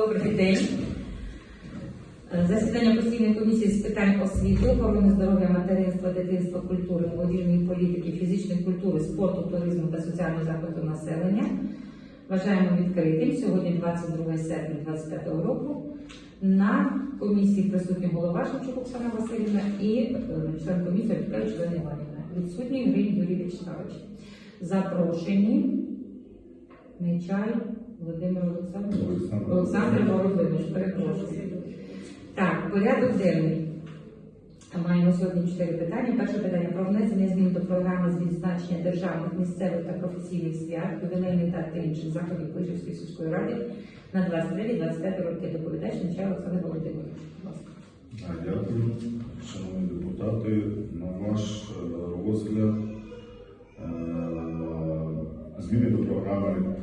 Добрий день. Засідання постійної комісії з питань освіти, охорони здоров'я, материнства, дитинства, культури, молодіжної політики, фізичної культури, спорту, туризму та соціального захисту населення. Вважаємо відкритим сьогодні 22 серпня 2025 року. На комісії присутні голова Шевчук Оксана Васильівна і е, член комісії Олександр Член Іванівна. Відсутній Гринь Юрій Вячеславович. Запрошені Нечай Володимир Олександрович. Олександр. Володимирович, перепрошую. Так, порядок денний. Маємо сьогодні чотири питання. Перше питання про внесення змін до програми з відзначення державних, місцевих та професійних свят, ювілейних та інших заходів Вишівської сільської ради на 23-25 роки. Доповідач Нечай Олександр Володимирович. Будь ласка. Дякую, шановні депутати, на ваш е, розгляд е, зміни до програми,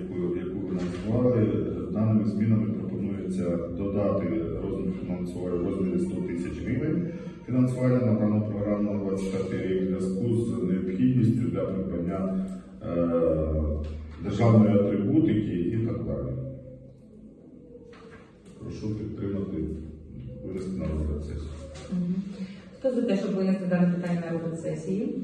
яку, яку ви назвали. Даними змінами пропонується додати розмір фінансування в розмірі 100 тисяч гривень фінансування на дану програму на 25 рік в зв'язку з необхідністю для придбання е, державної атрибутики і так далі. Прошу підтримати винести на розгляд сесії. Хто за те, щоб винести дане питання на розгляд сесії?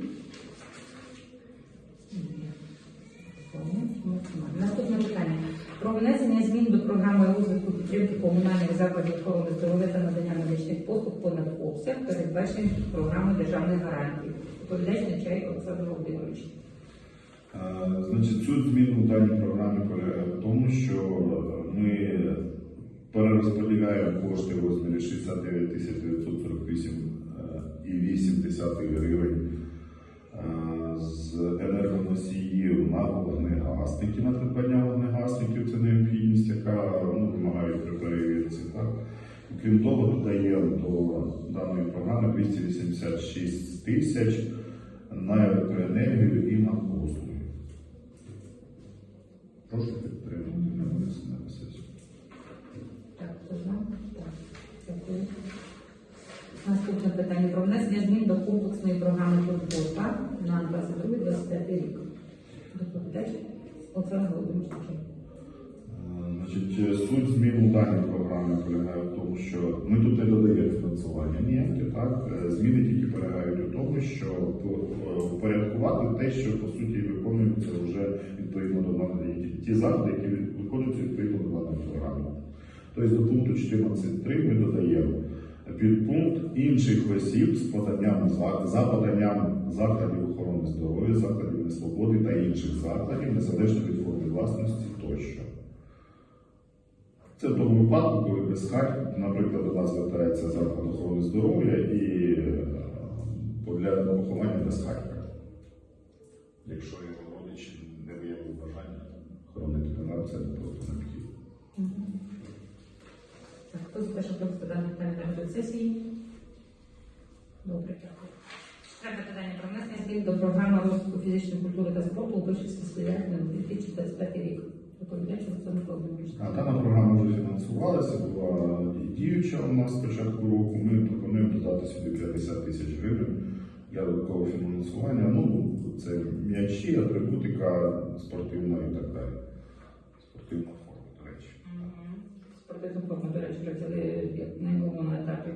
Наступне питання. Про внесення змін до програми розвитку підтримки комунальних закладів охорони здоров'я та надання медичних послуг понад обсяг, передбачений програмою державних гарантій. Доповідач Нечай Олександр Володимирович. Е, Значить, суть змін у даній програмі полягає в тому, що ми перерозподіляємо кошти в розмірі 69 тисяч 948 і 8 гривень Крім того, додаємо до даної програми 286 тисяч на електроенергію і на послуги. Прошу підтримати на винесення на сесію. Так, за? Дякую. Наступне питання про внесення змін до комплексної програми «Турбота» на 22-25 рік. Доповідач Олександр Володимирович. Значить, суть змін у даній програмі полягає в тому, що ми тут не додаємо фінансування ніяке, так? Е, Зміни тільки полягають у тому, що впорядкувати те, що по суті виконується вже відповідно до даної ті заходи, які виконуються відповідно до даної програми. Тобто до пункту 14.3 ми додаємо підпункт інших осіб з поданням за, поданням закладів охорони здоров'я, закладів несвободи та інших закладів, незалежно від форми власності тощо. Це в тому випадку, коли без харь, наприклад, до нас звертається заклад охорони здоров'я і для поховання без. Якщо його родичі не виявили бажання хоронити канал, це просто необхідно. Так, хто за те, щоб дане питання розгляд сесії? Добре, дякую. Третє питання про внесення змін до програми розвитку фізичної культури та спорту у Вишівській сільраді на 2025 рік. Доповідач Олександр Володимирович. А Дана програма вже фінансувалася, була діюча у нас з початку року. Ми пропонуємо додати сюди 50 тисяч гривень для додаткового фінансування. Ну, це м'ячі, атрибутика спортивна і так далі. Спортивна форма, до речі. Мгм. Спортивну форму, до речі, працювали на якому етапі.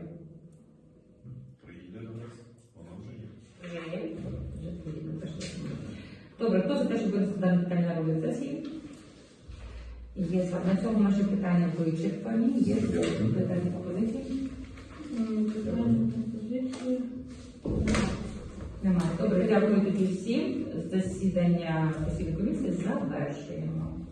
Приїде до нас, вона вже є. Вже є? Добре, хто за те, щоб винести дане питання на сесії? Є. На цьому наші питання вичерпані. Є питання питання пропозиції? Немає. Добре, дякую тоді всім. Засідання постійної комісії завершуємо.